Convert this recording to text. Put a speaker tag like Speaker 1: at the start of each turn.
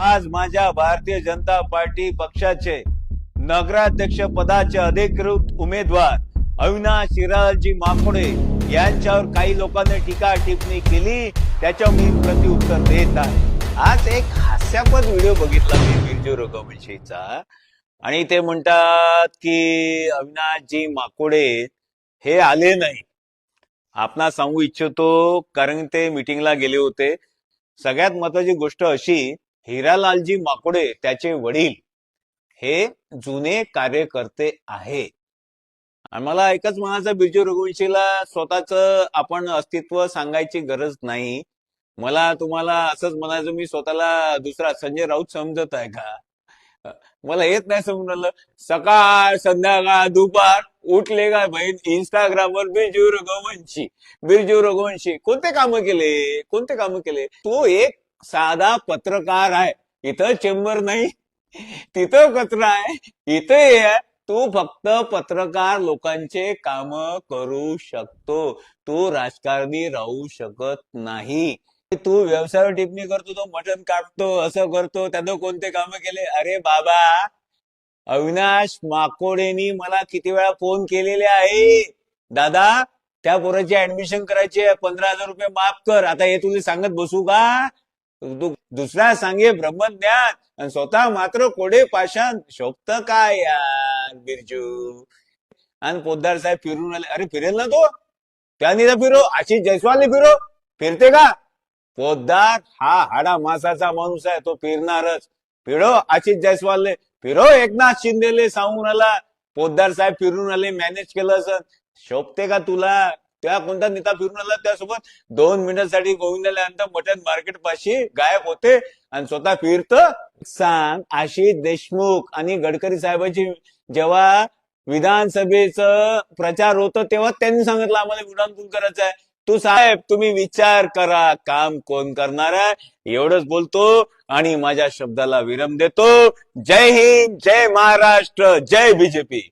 Speaker 1: आज माझ्या भारतीय जनता पार्टी पक्षाचे नगराध्यक्ष पदाचे अधिकृत उमेदवार अविनाश शिराजी माकोडे यांच्यावर काही लोकांनी टीका टिप्पणी केली त्याच्या मी प्रतिउत्तर देत आहे. आज एक हास्यापद व्हिडिओ बघितला मी बिरजू रघुवंशीचा. आणि ते म्हणतात की अविनाशजी माकोडे हे आले नाही. आपणा सांगू इच्छितो कारण ते मिटिंगला गेले होते. सगळ्यात महत्वाची गोष्ट अशी हिरालालजी माकोडे त्याचे वडील हे जुने कार्यकर्ते आहे. आणि मला एकच म्हणायचं बिरजू रघुवंशीला स्वतःच आपण अस्तित्व सांगायची गरज नाही. मला तुम्हाला असंच म्हणायचं मी स्वतःला दुसरा संजय राऊत समजत आहे का? मला येत नाही समजलं सकाळ संध्याकाळ दुपार उठले का बहीण? इंस्टाग्रामवर बिरजू रघुवंशी बिरजू रघुवंशी कोणते कामं केले? कोणते कामं केले? तो एक साधा पत्रकार आहे. इथं चेंबर नाही. तिथं कचरा आहे. इथं हे आहे. तू फक्त पत्रकार लोकांचे काम करू शकतो. तू राजकारणी राहू शकत नाही. तू व्यवसायावर टिप्पणी करतो तो मटण कापतो असं करतो त्यानं कोणते काम केले? अरे बाबा अविनाश माकोडेनी मला किती वेळा फोन केलेले आहे. दादा त्या पोराची ऍडमिशन करायची आहे. पंधरा हजार रुपये माफ कर. आता हे तुला सांगत बसू का? दुसरा सांगे ब्रह्मज्ञान आणि स्वतः मात्र कोडे पाषाण शोभत काय यार बिरजू? आणि पोद्दार साहेब फिरून आले अरे फिरेल ना तो? त्यांनी तर फिरो आशिष जयस्वालने फिरो. फिरते का? पोद्दार हा हाडा मासाचा माणूस आहे तो फिरणारच. फिरो आशिष जयस्वालने फिरो एकनाथ शिंदेले सांगून आला. पोद्दार साहेब फिरून आले मॅनेज केलं असं शोभते का तुला? त्या कोणता नेता फिरून आला त्यासोबत दोन मिनिटासाठी गोविंदाला मटन मार्केट पाशी गायब होते. आणि स्वतः फिरत. सांग आशिष देशमुख आणि गडकरी साहेबांची जेव्हा विधानसभेचं प्रचार होतं तेव्हा त्यांनी सांगितलं आम्हाला विधान कोण करायचं आहे? तू साहेब तुम्ही विचार करा. काम कोण करणार आहे? एवढंच बोलतो आणि माझ्या शब्दाला विराम देतो. जय हिंद जय महाराष्ट्र जय बीजेपी.